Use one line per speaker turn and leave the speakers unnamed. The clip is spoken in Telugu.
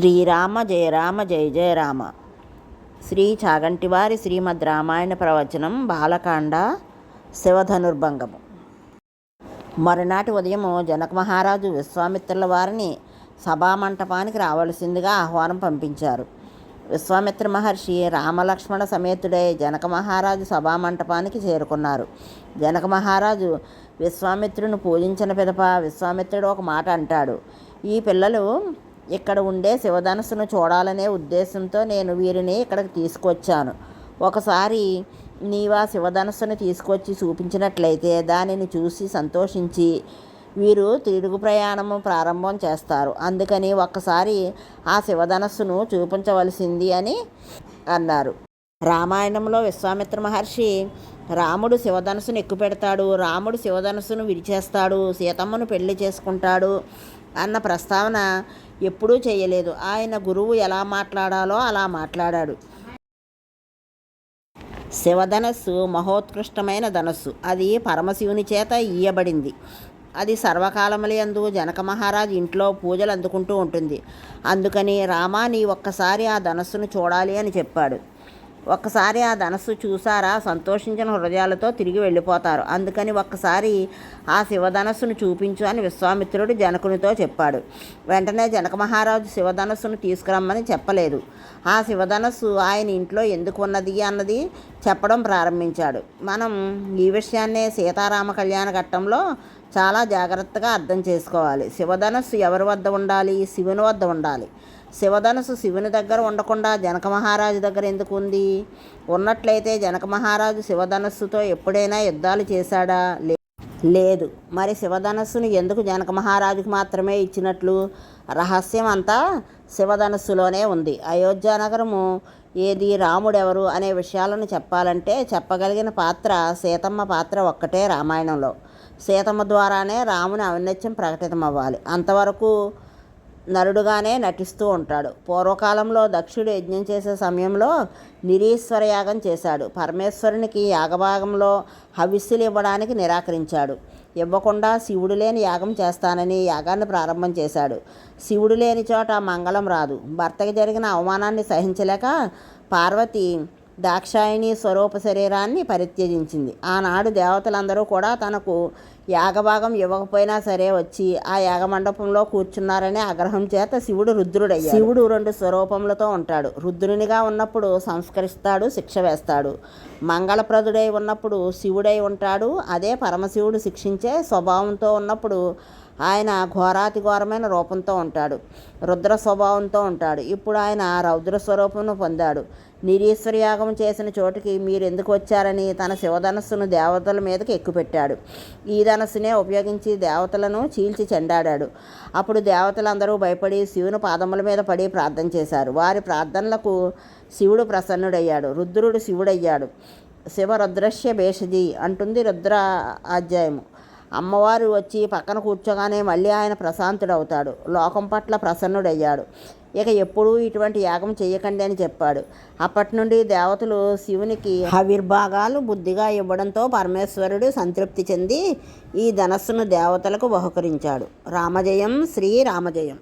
శ్రీరామ జయ రామ జయ జయ రామ. శ్రీ చాగంటివారి శ్రీమద్ రామాయణ ప్రవచనం బాలకాండ శివధనుర్భంగము. మరునాటి ఉదయము జనక మహారాజు విశ్వామిత్రుల వారిని సభామంటపానికి రావలసిందిగా ఆహ్వానం పంపించారు. విశ్వామిత్ర మహర్షి రామలక్ష్మణ సమేతుడై జనక మహారాజు సభామంటపానికి చేరుకున్నారు. జనక మహారాజు విశ్వామిత్రుని పూజించిన పిదప విశ్వామిత్రుడు ఒక మాట అంటాడు. ఈ పిల్లలు ఇక్కడ ఉండే శివధనస్సును చూడాలనే ఉద్దేశంతో నేను వీరిని ఇక్కడికి తీసుకొచ్చాను. ఒకసారి నీవా శివధనస్సును తీసుకొచ్చి చూపించినట్లయితే దానిని చూసి సంతోషించి వీరు తిరుగు ప్రయాణము ప్రారంభం చేస్తారు. అందుకని ఒక్కసారి ఆ శివధనస్సును చూపించవలసింది అని అన్నారు. రామాయణంలో విశ్వామిత్ర మహర్షి రాముడు శివధనస్సును ఎక్కుపెడతాడు రాముడు శివధనస్సును విడిచేస్తాడు సీతమ్మను పెళ్ళి చేసుకుంటాడు అన్న ప్రస్తావన ఎప్పుడూ చేయలేదు. ఆయన గురువు ఎలా మాట్లాడాలో అలా మాట్లాడాడు. శివధనస్సు మహోత్కృష్టమైన ధనస్సు. అది పరమశివుని చేత ఇయ్యబడింది. అది సర్వకాలములందు జనక మహారాజ్ ఇంట్లో పూజలు అందుకుంటూ ఉంటుంది. అందుకని రామా నీ ఒక్కసారి ఆ ధనస్సును చూడాలి అని చెప్పాడు. ఒక్కసారి ఆ ధనస్సు చూసారా? సంతోషించిన హృదయాలతో తిరిగి వెళ్ళిపోతారు. అందుకని ఒక్కసారి ఆ శివధనస్సును చూపించు అని విశ్వామిత్రుడు జనకునితో చెప్పాడు. వెంటనే జనక మహారాజు శివధనస్సును తీసుకురమ్మని చెప్పలేదు. ఆ శివధనస్సు ఆయన ఇంట్లో ఎందుకు ఉన్నది అన్నది చెప్పడం ప్రారంభించాడు. మనం ఈ విషయాన్నే సీతారామ కళ్యాణ ఘట్టంలో చాలా జాగ్రత్తగా అర్థం చేసుకోవాలి. శివధనస్సు ఎవరి వద్ద ఉండాలి? శివుని వద్ద ఉండాలి. శివధనుసు శివుని దగ్గర ఉండకుండా జనక మహారాజు దగ్గర ఎందుకు ఉంది? ఉన్నట్లయితే జనక మహారాజు శివధనస్సుతో ఎప్పుడైనా యుద్ధాలు చేశాడా? లేదు. మరి శివధనస్సును ఎందుకు జనక మహారాజుకు మాత్రమే ఇచ్చినట్లు? రహస్యం అంతా శివధనస్సులోనే ఉంది. అయోధ్య నగరము ఏది? రాముడెవరు? అనే విషయాలను చెప్పాలంటే చెప్పగలిగిన పాత్ర సీతమ్మ పాత్ర ఒక్కటే రామాయణంలో. సీతమ్మ ద్వారానే రాముని ఔన్నత్యం ప్రకటితమవ్వాలి. అంతవరకు నరుడుగానే నటిస్తూ ఉంటాడు. పూర్వకాలంలో దక్షుడు యజ్ఞం చేసే సమయంలో నిరీశ్వర యాగం చేశాడు. పరమేశ్వరునికి యాగభాగంలో హవిస్సులు ఇవ్వడానికి నిరాకరించాడు. ఇవ్వకుండా శివుడు లేని యాగం చేస్తానని యాగాన్ని ప్రారంభం చేశాడు. శివుడు లేని చోట మంగళం రాదు. భర్తకి జరిగిన అవమానాన్ని సహించలేక పార్వతి దాక్షాయిని స్వరూప శరీరాన్ని పరిత్యజించింది. ఆనాడు దేవతలందరూ కూడా తనకు యాగభాగం ఇవ్వకపోయినా సరే వచ్చి ఆ యాగమండపంలో కూర్చున్నారనే ఆగ్రహం చేత శివుడు రుద్రుడయ్యాడు. శివుడు రెండు స్వరూపములతో ఉంటాడు. రుద్రునిగా ఉన్నప్పుడు సంస్కరిస్తాడు శిక్ష వేస్తాడు. మంగళప్రదుడై ఉన్నప్పుడు శివుడై ఉంటాడు. అదే పరమశివుడు శిక్షించే స్వభావంతో ఉన్నప్పుడు ఆయన ఘోరాతి ఘోరమైన రూపంతో ఉంటాడు. రుద్ర స్వభావంతో ఉంటాడు. ఇప్పుడు ఆయన రౌద్ర స్వరూపమును పొందాడు. నిరీశ్వర యాగం చేసిన చోటుకి మీరు ఎందుకు వచ్చారని తన శివధనస్సును దేవతల మీదకి ఎక్కుపెట్టాడు. ఈ ధనస్సునే ఉపయోగించి దేవతలను చీల్చి చెండాడాడు అప్పుడు దేవతలందరూ భయపడి శివుని పాదముల మీద పడి ప్రార్థన చేశారు. వారి ప్రార్థనలకు శివుడు ప్రసన్నుడయ్యాడు. రుద్రుడు శివుడయ్యాడు. శివరుద్రశ్య భేషజీ అంటుంది రుద్ర అధ్యాయము అమ్మవారు వచ్చి పక్కన కూర్చోగానే మళ్ళీ ఆయన ప్రశాంతుడవుతాడు. లోకం పట్ల ప్రసన్నుడయ్యాడు. ఇక ఎప్పుడూ ఇటువంటి యాగం చేయకండి అని చెప్పాడు. అప్పటి నుండి దేవతలు శివునికి ఆవిర్భాగాలు బుద్ధిగా ఇవ్వడంతో పరమేశ్వరుడు సంతృప్తి చెంది ఈ ధనస్సును దేవతలకు బహుకరించాడు. రామజయం శ్రీ రామజయం.